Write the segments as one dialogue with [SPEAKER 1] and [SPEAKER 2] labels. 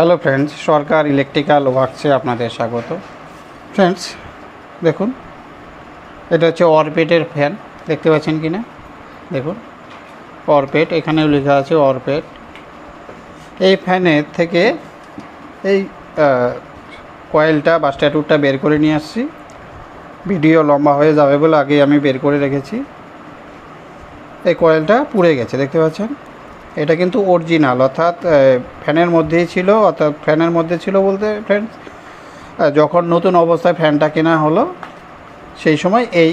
[SPEAKER 1] hello friends Sarkar electrical ওয়ার্কসে আপনাদের স্বাগত ফ্রেন্ডস দেখুন এটা হচ্ছে অরপেটের ফ্যান দেখতে পাচ্ছেন কি না দেখুন অরপেট এখানেও লেখা আছে অরপেট এই ফ্যানের থেকে এই কয়েলটা বা স্ট্যাটুরটা বের করে নিয়ে আসছি ভিডিও লম্বা হয়ে যাবে বলে আগে আমি বের করে রেখেছি এই কয়েলটা পুড়ে গেছে দেখতে পাচ্ছেন এটা কিন্তু অরিজিনাল অর্থাৎ ফ্যানের মধ্যেই ছিল অর্থাৎ ফ্যানের মধ্যে ছিল বলতে ফ্রেন্ডস যখন নতুন অবস্থায় ফ্যানটা কেনা হলো সেই সময় এই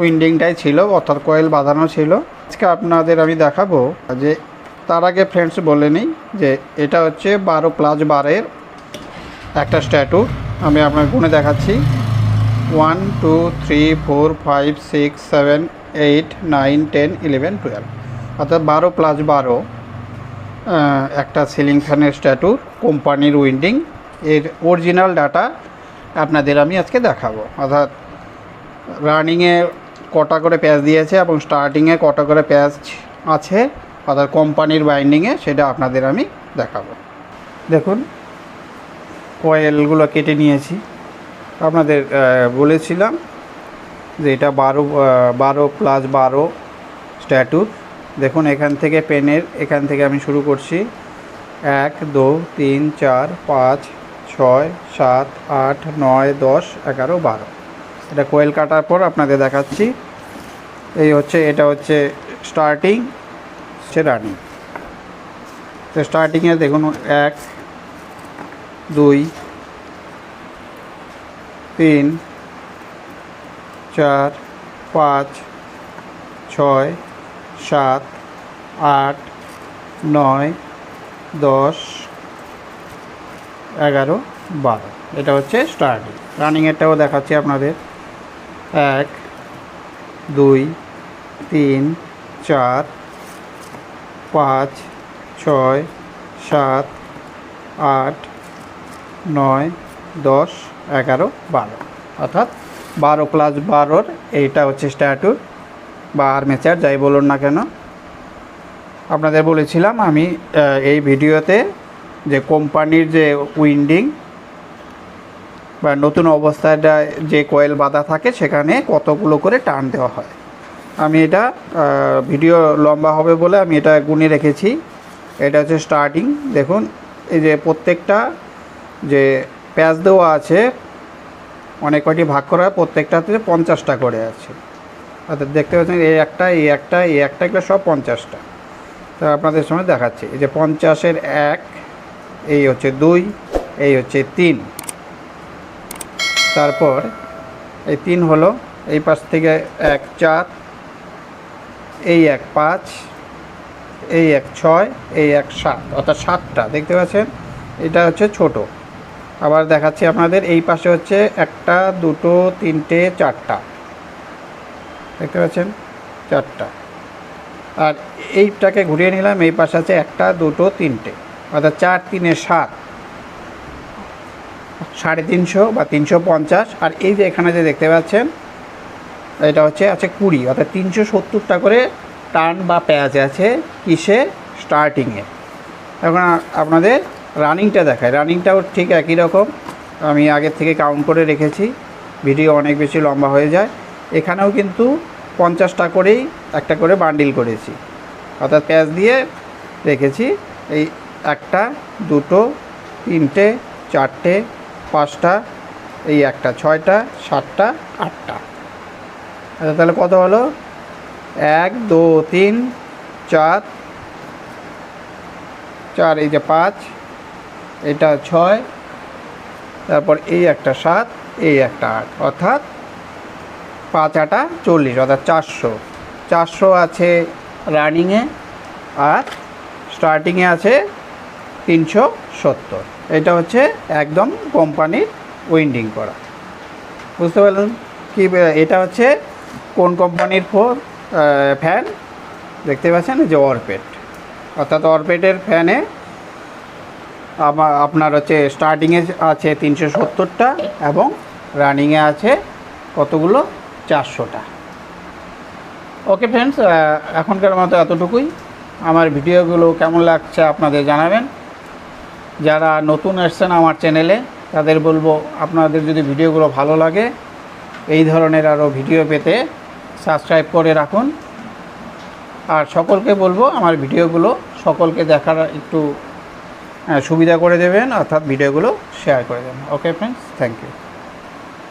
[SPEAKER 1] উইন্ডিংটাই ছিল অর্থাৎ কয়েল বাঁধানো ছিল আজকে আপনাদের আমি দেখাবো যে তার আগে ফ্রেন্ডস বলে নিই যে এটা হচ্ছে বারো প্লাস বারের একটা স্ট্যাটু আমি আপনার গুনে দেখাচ্ছি one two three four five six seven eight nine ten eleven twelve অর্থাৎ বারো প্লাস বারো একটা সিলিং ফ্যানের স্ট্যাটুর কোম্পানির উইন্ডিং এর অরিজিনাল ডাটা আপনাদের আমি আজকে দেখাবো অর্থাৎ রানিংয়ে কটা করে প্যাচ দিয়েছে এবং স্টার্টিংয়ে কটা করে প্যাচ আছে অর্থাৎ কোম্পানির বাইন্ডিংয়ে সেটা আপনাদের আমি দেখাবো দেখুন কয়েলগুলো কেটে নিয়েছি আপনাদের বলেছিলাম যে এটা বারো বারো প্লাস বারো স্ট্যাটুর দেখুন এখান থেকে পেনের এখান থেকে আমি শুরু করছি এক দু তিন চার পাঁচ ছয় সাত আট নয় দশ এগারো বারো এটা কোয়েল কাটার পর আপনাদের দেখাচ্ছি এই হচ্ছে এটা হচ্ছে স্টার্টিং সে রানিং তো স্টার্টিংয়ে দেখুন এক দুই তিন চার পাঁচ ছয় সাত আট নয় দশ এগারো বারো এটা হচ্ছে স্টার্টিং রানিংয়েরটাও দেখাচ্ছি আপনাদের এক দুই তিন চার পাঁচ ছয় সাত আট নয় দশ এগারো বারো অর্থাৎ বারো প্লাস বারোর এইটা হচ্ছে স্ট্যাটুর বা আর্মেচার যাই বলুন না কেন আপনাদের বলেছিলাম আমি এই ভিডিওতে যে কোম্পানির যে উইন্ডিং বা নতুন অবস্থায় যে কয়েল বাঁধা থাকে সেখানে কতগুলো করে টান দেওয়া হয় আমি এটা ভিডিও লম্বা হবে বলে আমি এটা গুনে রেখেছি এটা হচ্ছে স্টার্টিং দেখুন এই যে প্রত্যেকটা যে প্যাচ দেওয়া আছে অনেক কয়টি ভাগ করা প্রত্যেকটাতে পঞ্চাশটা করে আছে অর্থাৎ দেখতে পাচ্ছেন এই একটা এই একটা এই একটা এগুলো সব পঞ্চাশটা তো আপনাদের সঙ্গে দেখাচ্ছি এই যে পঞ্চাশের এক এই হচ্ছে দুই এই হচ্ছে তিন তারপর এই তিন হলো এই পাশ থেকে এক চার এই এক পাঁচ এই এক ছয় এই এক সাত অর্থাৎ সাতটা দেখতে পাচ্ছেন এটা হচ্ছে ছোট আবার দেখাচ্ছি আপনাদের এই পাশে হচ্ছে একটা দুটো তিনটে চারটা দেখতে পাচ্ছেন চারটা আর এইটাকে ঘুরিয়ে নিলাম এই পাশে আছে একটা দুটো তিনটে অর্থাৎ চার তিনে সাত সাড়ে তিনশো বা তিনশো পঞ্চাশ আর এই যে এখানে যে দেখতে পাচ্ছেন এটা হচ্ছে আছে কুড়ি অর্থাৎ তিনশো সত্তরটা করে টার্ন বা প্যাচ আছে কিসে স্টার্টিংয়ে এখন আপনাদের রানিংটা দেখায় রানিংটাও ঠিক একই রকম আমি আগের থেকে কাউন্ট করে রেখেছি ভিডিও অনেক বেশি লম্বা হয়ে যায় এখানেও কিন্তু পঞ্চাশটা করেই একটা করে বান্ডিল করেছি অর্থাৎ প্যাঁচ দিয়ে রেখেছি এই একটা দুটো তিনটে চারটে পাঁচটা এই একটা ছয়টা সাতটা আটটা আচ্ছা তাহলে কত হলো এক দু তিন চার চার এই যে পাঁচ এটা ছয় তারপর এই একটা সাত এই একটা আট অর্থাৎ পাঁচ আটা চল্লিশ অর্থাৎ চারশো চারশো আছে রানিংয়ে আর স্টার্টিংয়ে আছে তিনশো সত্তর এটা হচ্ছে একদম কোম্পানির উইন্ডিং করা বুঝতে পারলেন কি এটা হচ্ছে কোন কোম্পানির ফোর ফ্যান দেখতে পাচ্ছেন যে অরপেট অর্থাৎ অরপেটের ফ্যানে আপনার হচ্ছে স্টার্টিংয়ে আছে তিনশো সত্তরটা এবং রানিংয়ে আছে কতগুলো চারশোটা ওকে ফ্রেন্ডস এখনকার মতো এতটুকুই আমার ভিডিওগুলো কেমন লাগছে আপনাদের জানাবেন যারা নতুন এসছেন আমার চ্যানেলে তাদের বলবো আপনাদের যদি ভিডিওগুলো ভালো লাগে এই ধরনের আরও ভিডিও পেতে সাবস্ক্রাইব করে রাখুন আর সকলকে বলবো আমার ভিডিওগুলো সকলকে দেখার একটু সুবিধা করে দেবেন অর্থাৎ ভিডিওগুলো শেয়ার করে দেবেন ওকে ফ্রেন্ডস থ্যাংক ইউ